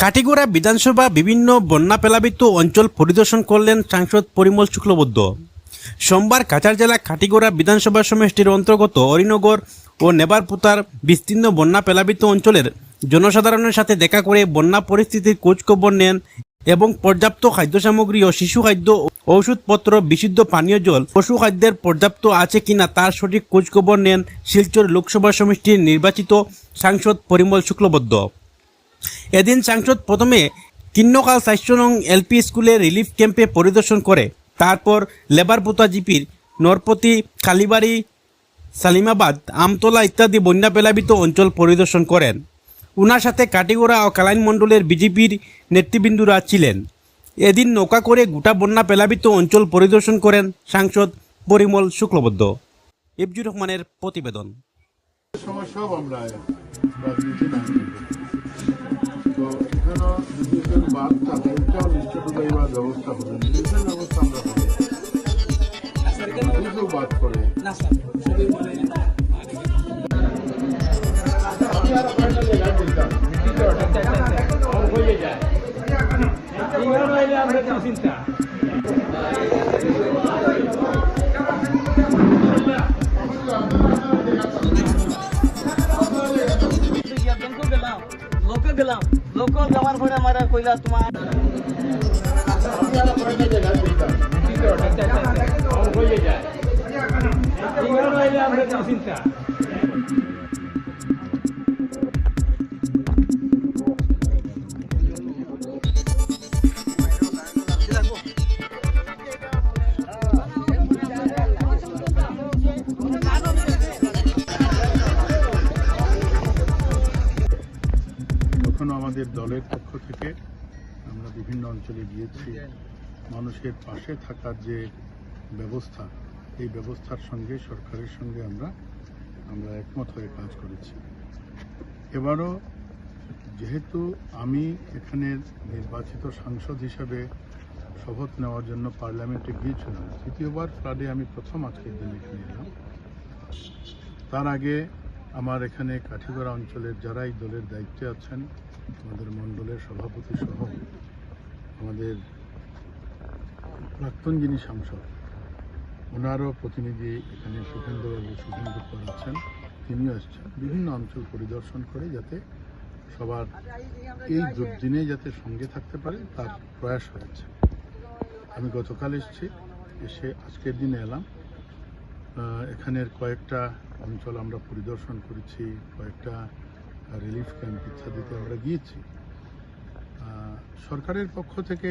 কাটিগড়া বিধানসভা বিভিন্ন বন্যা প্লাবিত অঞ্চল পরিদর্শন করলেন সাংসদ পরিমল শুক্লবদ্ধ সোমবার কাছাড় জেলা কাটিগড়া বিধানসভা সমষ্টির অন্তর্গত অরিনগর ও নেবারপুতার বিস্তীর্ণ বন্যা প্লাবিত অঞ্চলের জনসাধারণের সাথে দেখা করে বন্যা পরিস্থিতির খোঁজখবর নেন এবং পর্যাপ্ত খাদ্য সামগ্রী ও শিশু খাদ্য ঔষধপত্র, বিশুদ্ধ পানীয় জল, পশু খাদ্যের পর্যাপ্ত আছে কিনা তার সঠিক খোঁজখবর নেন শিলচর লোকসভা সমষ্টির নির্বাচিত সাংসদ পরিমল শুক্লবদ্ধ এদিন সাংসদ প্রথমে কিন্নকাল চারশো নং এলপি স্কুলে রিলিফ ক্যাম্পে পরিদর্শন করে। তারপর লেবারপোতা জিপির নরপতি, কালীবাড়ি, সালিমাবাদ, আমতলা ইত্যাদি বন্যা প্লাবিত অঞ্চল পরিদর্শন করেন। উনার সাথে কাটিগোড়া ও কালাইন মণ্ডলের বিজেপির নেতৃবৃন্দুরা ছিলেন। এদিন নৌকা করে গোটা বন্যা প্লাবিত অঞ্চল পরিদর্শন করেন সাংসদ পরিমল শুক্লবদ্ধ ইবজুর রহমানের প্রতিবেদন। আমরা তো এখানেও যদি কেউ বাদ থাকে এটাও নিজেদের ব্যবস্থা আমরা করি কেউ বাদ গেলাম লোক যাওয়ার পরে আমার কইলা তোমার তখনও আমাদের দলের পক্ষ থেকে আমরা বিভিন্ন অঞ্চলে গিয়েছি। মানুষের পাশে থাকার যে ব্যবস্থা, এই ব্যবস্থার সঙ্গে, সরকারের সঙ্গে আমরা আমরা একমত হয়ে কাজ করেছি। এবারও যেহেতু আমি এখানের নির্বাচিত সাংসদ হিসাবে শপথ নেওয়ার জন্য পার্লামেন্টে গিয়েছিলাম তৃতীয়বার ফ্লাডে আমি প্রথম আজকের দিন এখানে এলাম। তার আগে আমার এখানে কাঠিগড়া অঞ্চলের যারা এই দলের দায়িত্বে আছেন, আমাদের মণ্ডলের সভাপতি সহ আমাদের প্রাক্তন যিনি সাংসদ, ওনারও প্রতিনিধি এখানে সুখেন্দ্রবাবু সুখেন্দ্রকর আছেন, তিনিও এসছেন। বিভিন্ন অঞ্চল পরিদর্শন করে যাতে সবার এই দুর্দিনে যাতে সঙ্গে থাকতে পারে, তার প্রয়াস হয়েছে। আমি গতকাল এসেছি, এসে আজকের দিনে এলাম। এখানের কয়েকটা অঞ্চল আমরা পরিদর্শন করেছি, কয়েকটা রিলিফ ক্যাম্প ইত্যাদিতে আমরা গিয়েছি। সরকারের পক্ষ থেকে